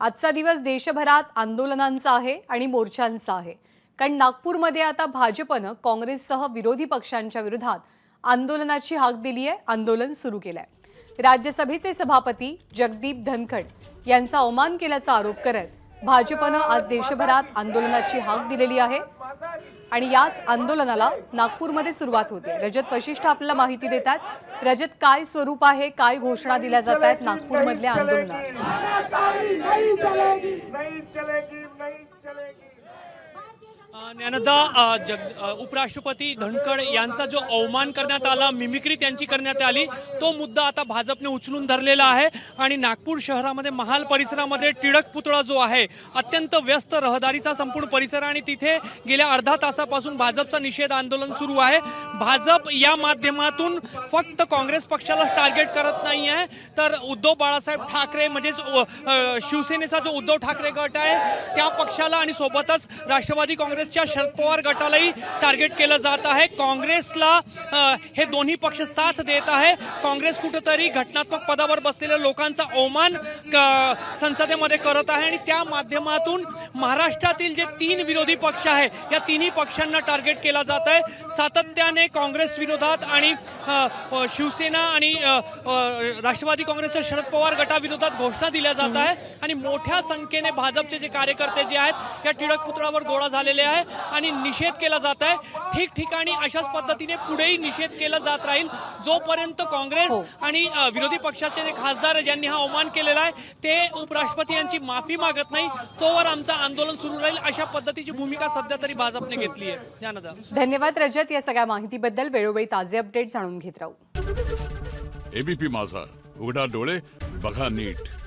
आजचा दिवस देशभरात आंदोलनांचा आहे आणि मोर्चांचा आहे. कारण नागपूरमध्ये आता भाजपनं काँग्रेससह विरोधी पक्षांच्या विरोधात आंदोलनाची हाक दिली आहे आंदोलन सुरू केलं आहे राज्यसभेचे सभापती जगदीप धनखड यांचा अवमान केल्याचा आरोप करत भाजपनं आज देशभरात आंदोलनाची हाक दिलेली आहे. आणि याच आंदोलनाला नागपूरमध्ये सुरुवात होते. रजत वशिष्ठ आपल्याला माहिती देतात रजत काय स्वरूप आहे काय घोषणा दिल्या जात आहेत नागपूरमधल्या आंदोलनात नहीं चलेगी नहीं चलेगी नहीं चलेगी अ, ज्ञानदा जग उपराष्ट्रपती धनखड यांचा जो अवमान करण्यात आला मिमिक्री त्यांची करण्यात आली तो मुद्दा आता भाजपने उचलून धरलेला आहे. आणि नागपूर शहरामध्ये महाल परिसरामध्ये टिळक पुतळा जो आहे अत्यंत व्यस्त रहदारीचा संपूर्ण परिसर आणि तिथे गेल्या अर्धा तासापासून भाजपचा निषेध आंदोलन सुरू आहे. भाजप या माध्यमातून फक्त काँग्रेस पक्षाला टार्गेट करत नाही आहे. तर उद्धव बाळासाहेब ठाकरे म्हणजेच शिवसेनेचा जो उद्धव ठाकरे गट आहे त्या पक्षाला आणि सोबतच राष्ट्रवादी काँग्रेस काँग्रेसच्या शरद पवार गटालाही टार्गेट केलं जात आहे. काँग्रेसला हे दोन्ही पक्ष साथ देत आहे. काँग्रेस कुठंतरी घटनात्मक पदावर बसलेल्या लोकांचा अवमान क- संसदेमध्ये करत आहे आणि त्या माध्यमातून महाराष्ट्रातील जे तीन विरोधी पक्ष आहे या तिन्ही पक्षांना टार्गेट केला जात आहे. सातत्याने काँग्रेस विरोधात आणि शिवसेना आणि राष्ट्रवादी काँग्रेसच्या शरद पवार गटाविरोधात घोषणा दिल्या जात आहे आणि मोठ्या संख्येने भाजपचे जे कार्यकर्ते जे आहेत या टिळक पुतळ्यावर गोळा झालेले आहे आणि निषेध केला जात आहे. ठिकठिकाणी अशाच पद्धतीने पुढेही निषेध केला जात राहील. जोपर्यंत काँग्रेस आणि अ, विरोधी पक्षाचे जे खासदार आहेत, ज्यांनी हा अवमान केलेला आहे ते उपराष्ट्रपती यांची माफी मागत नाही. तोवर आमचं आंदोलन सुरू राहील. अशा पद्धतीची भूमिका सध्या तरी भाजपने घेतली आहे. ज्ञानदा. धन्यवाद रजत. या सगळ्या माहितीबद्दल वेळोवेळी ताजे अपडेट जाणून घेत राहू. एबीपी माझा. उघडा डोळे बघा नीट.